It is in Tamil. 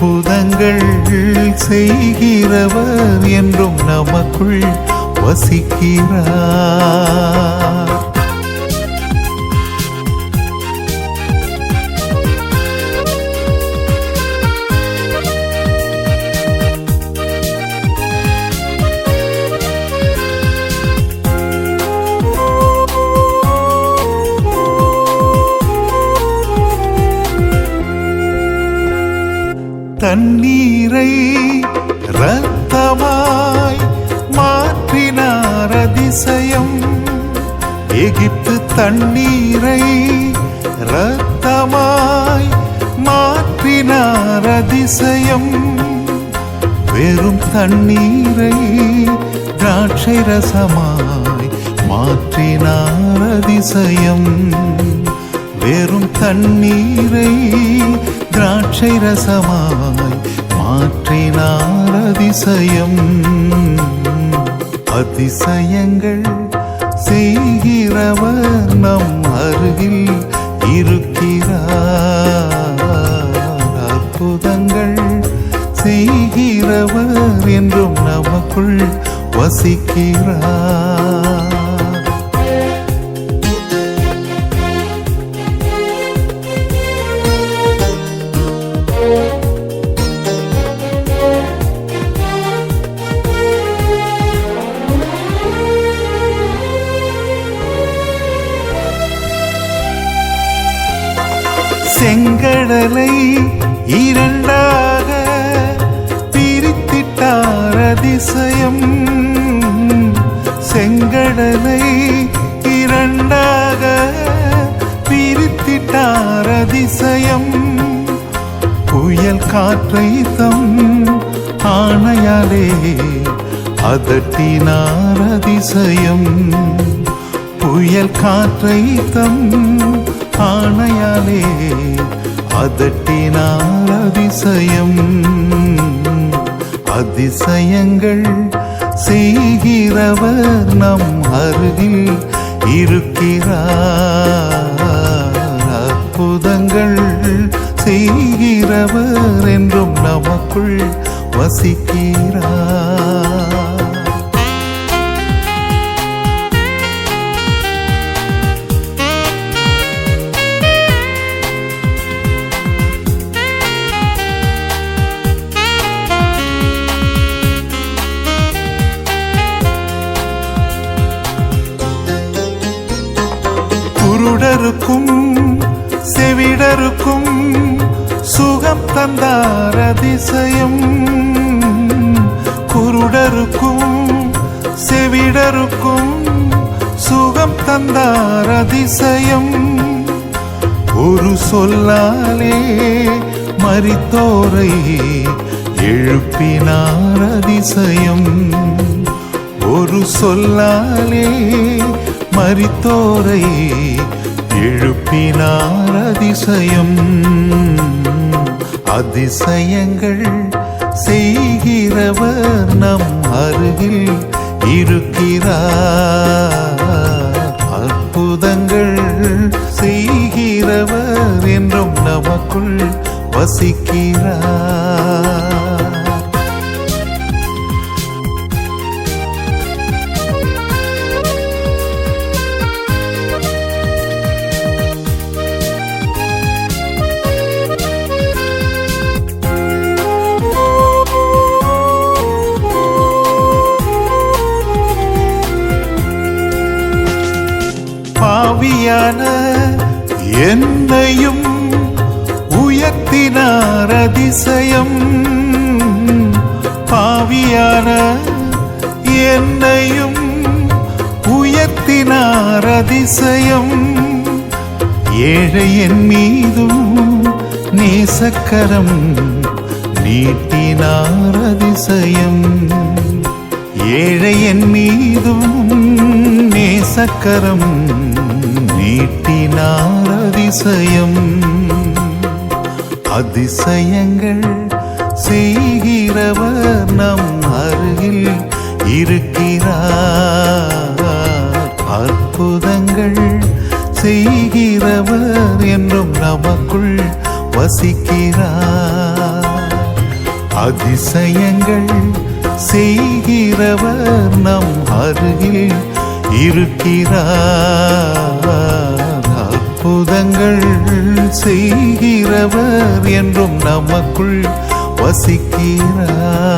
அற்புதங்கள் செய்கிறவர் என்றும் நமக்குள் வசிக்கிறார். தண்ணீரை ரத்தமாய் மாற்றினார் அதிசயம். எகிப்து தண்ணீரை ரத்தமாய் மாற்றினார் அதிசயம். வெறும் தண்ணீரை திராட்சை ரசமாய் மாற்றினார் அதிசயம். வெறும் தண்ணீரை திராட்சை ரசமாய் மாற்றினார் அதிசயம். அதிசயங்கள் செய்கிறவர் நம் அருகில் இரு செங்கடலை இரண்டாக பிரித்திட்டார் அதிசயம். செங்கடலை இரண்டாக பிரித்திட்டார் அதிசயம். புயல் காற்றை தம் ஆணையாலே அதட்டினார் அதிசயம். புயல் காற்றை தம் ஆணையாலே அதட்டினார் அதிசயம். அதிசயங்கள் செய்கிறவர் நம் அருகில் இருக்கிறார். அற்புதங்கள் செய்கிறவர் என்றும் நமக்குள் வசிக்கிறார். செவிடருக்கும் செவிடருக்கும் சுகம் தந்தார் அதிசயம் குருடருக்கும் செவிடருக்கும் சுகம் தந்தார் அதிசயம் ஒரு சொல்லாலே மரித்தோரை எழுப்பினார் அதிசயம் ஒரு சொல்லாலே மரித்தோரை எழுப்பினார் அதிசயம். அதிசயங்கள் செய்கிறவர் நம் அருகில் இருக்கிறார். அற்புதங்கள் செய்கிறவர் என்றும் நமக்குள் வசிக்கிறார். ஆவியான என்னையும் உயர்த்தினார் அதிசயம். பாவியான என்னையும் உயர்த்தினார் அதிசயம். ஏழையின் மீதும் நேசக்கரம் நீட்டினார் அதிசயம். ஏழையின் மீதும் நேசக்கரம் நீட்டினார் அதிசயம் அதிசயங்கள் செய்கிறவர் நம் அருகில் இருக்கிறார். அற்புதங்கள் செய்கிறவர் என்றும் நமக்குள் வசிக்கிறார். அதிசயங்கள் செய்கிறவர் நம் அருகில் இருக்கிறார். அற்புதங்கள் செய்கிறவர் என்றும் நமக்குள் வசிக்கிறார்.